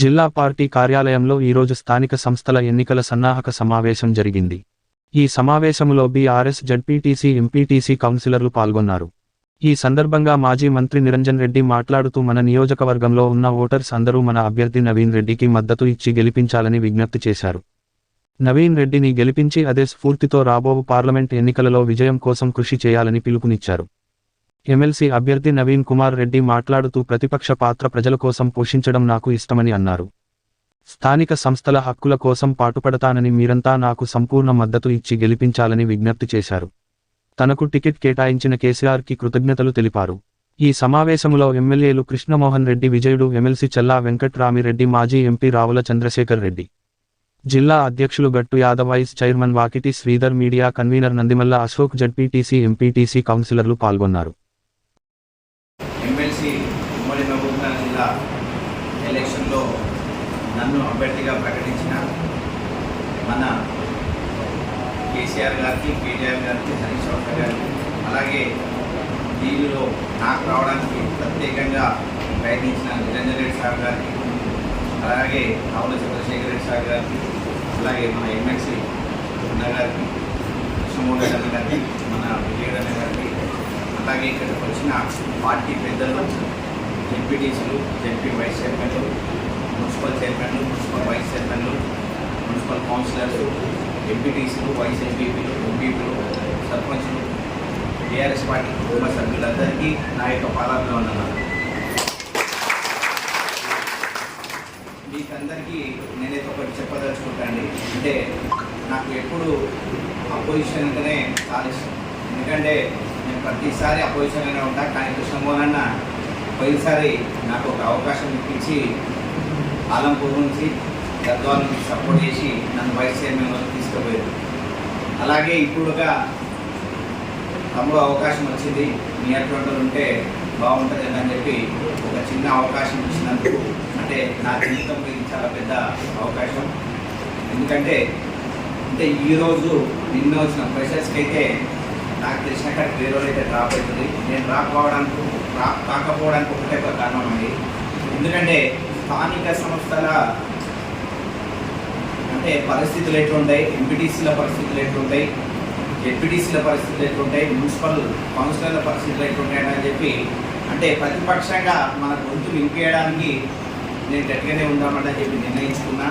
జిల్లా పార్టీ కార్యాలయంలో ఈరోజు స్థానిక సంస్థల ఎన్నికల సన్నాహక సమావేశం జరిగింది. ఈ సమావేశంలో బీఆర్ఎస్ జడ్పీటీసీ ఎంపీటీసీ కౌన్సిలర్లు పాల్గొన్నారు. ఈ సందర్భంగా మాజీ మంత్రి నిరంజన్ రెడ్డి మాట్లాడుతూ మన నియోజకవర్గంలో ఉన్న ఓటర్స్ అందరూ మన అభ్యర్థి నవీన్ రెడ్డికి మద్దతు ఇచ్చి గెలిపించాలని విజ్ఞప్తి చేశారు. నవీన్ రెడ్డిని గెలిపించి అదే స్ఫూర్తితో రాబోవు పార్లమెంట్ ఎన్నికలలో విజయం కోసం కృషి చేయాలని పిలుపునిచ్చారు. ఎమ్మెల్సీ అభ్యర్థి నవీన్ కుమార్ రెడ్డి మాట్లాడుతూ ప్రతిపక్ష పాత్ర ప్రజల కోసం పోషించడం నాకు ఇష్టమని అన్నారు. స్థానిక సంస్థల హక్కుల కోసం పాటుపడతానని మీరంతా నాకు సంపూర్ణ మద్దతు ఇచ్చి గెలిపించాలని విజ్ఞప్తి చేశారు. తనకు టికెట్ కేటాయించిన కేసీఆర్కి కృతజ్ఞతలు తెలిపారు. ఈ సమావేశంలో ఎమ్మెల్యేలు కృష్ణమోహన్ రెడ్డి విజయుడు ఎమ్మెల్సీ చల్లా వెంకట్రామిరెడ్డి మాజీ ఎంపీ రావుల చంద్రశేఖర్ రెడ్డి. జిల్లా అధ్యక్షులు Gattu Yadav vice chairman Vakiti Sridhar media convener Nandimalla Ashok ZPTC MPTC కౌన్సిలర్లు పాల్గొన్నారు ఎమ్మెల్సీ ఉమ్మడి మహబూబ్నగర్ జిల్లా ఎలక్షన్లో నన్ను అభ్యర్థిగా ప్రకటించిన మన కేసీఆర్ గారికి కేటీఆర్ గారికి హరీష్ రావు గారికి అలాగే దీనిలో నాకు రావడానికి ప్రత్యేకంగా ప్రయత్నించిన నిరంజన్ రెడ్డి సార్ గారికి అలాగే ఆవుల చంద్రశేఖర్ రెడ్డి సార్ గారికి అలాగే మన ఎమ్మెల్సీ ఉన్న గారికి కృష్ణమోహన్ అన్న గారికి మన విజయగన్న గారికి అలాగే ఇక్కడికి వచ్చిన పార్టీ పెద్దలు ఎంపీటీసీలు ఎంపీ వైస్ చైర్మన్లు మున్సిపల్ చైర్మన్లు మున్సిపల్ వైస్ చైర్మన్లు మున్సిపల్ కౌన్సిలర్స్ ఎంపీటీసీలు వైస్ ఎంపీపీలు ఎంపీపీలు సర్పంచ్లు టీఆర్ఎస్ పార్టీ కుటుంబ సభ్యులందరికీ నా యొక్క పాదాభివందనాలు. మీకందరికీ నేనైతే ఒకటి చెప్పదలుచుకుంటాను అంటే నాకు ఎప్పుడు అపోజిషన్ అంటేనే చాలా ఇష్టం. ఎందుకంటే నేను ప్రతిసారి అపోజిషన్గానే ఉంటాను కానీ కృష్ణమోహన్ అన్న పోయినసారి నాకు ఒక అవకాశం ఇప్పించి ఆలంపూర్ నుంచి గద్వాల నుంచి సపోర్ట్ చేసి నన్ను వైస్ చైర్మన్ వరకు తీసుకుపోయారు. అలాగే ఇప్పుడుగా తమ్ముడు అవకాశం వచ్చింది. మీ అటువంటి ఉంటే బాగుంటుంది అని చెప్పి ఒక చిన్న అవకాశం ఇచ్చినందుకు అంటే నా జీవితం ఇది చాలా పెద్ద అవకాశం. ఎందుకంటే అంటే ఈరోజు నిన్న వచ్చిన ప్రెషర్స్కి అయితే నాకు తెలిసినాక వేరే అయితే డ్రాప్ అవుతుంది. నేను డ్రాప్ కావడానికి కాకపోవడానికి ఒకటే ఒక కారణం అండి ఎందుకంటే స్థానిక సంస్థల అంటే పరిస్థితులు ఎట్లుంటాయి? ఎంపీటీసీల పరిస్థితులు ఎట్లుంటాయి? జెడ్పీటీసీల పరిస్థితులు ఎట్లుంటాయి? మున్సిపల్ కౌన్సిలర్ల పరిస్థితులు ఎట్లుంటాయని అని చెప్పి అంటే ప్రతిపక్షంగా మన గొంతు నింపేయడానికి నేను గట్టిగానే ఉందామని చెప్పి నిర్ణయించుకున్నా.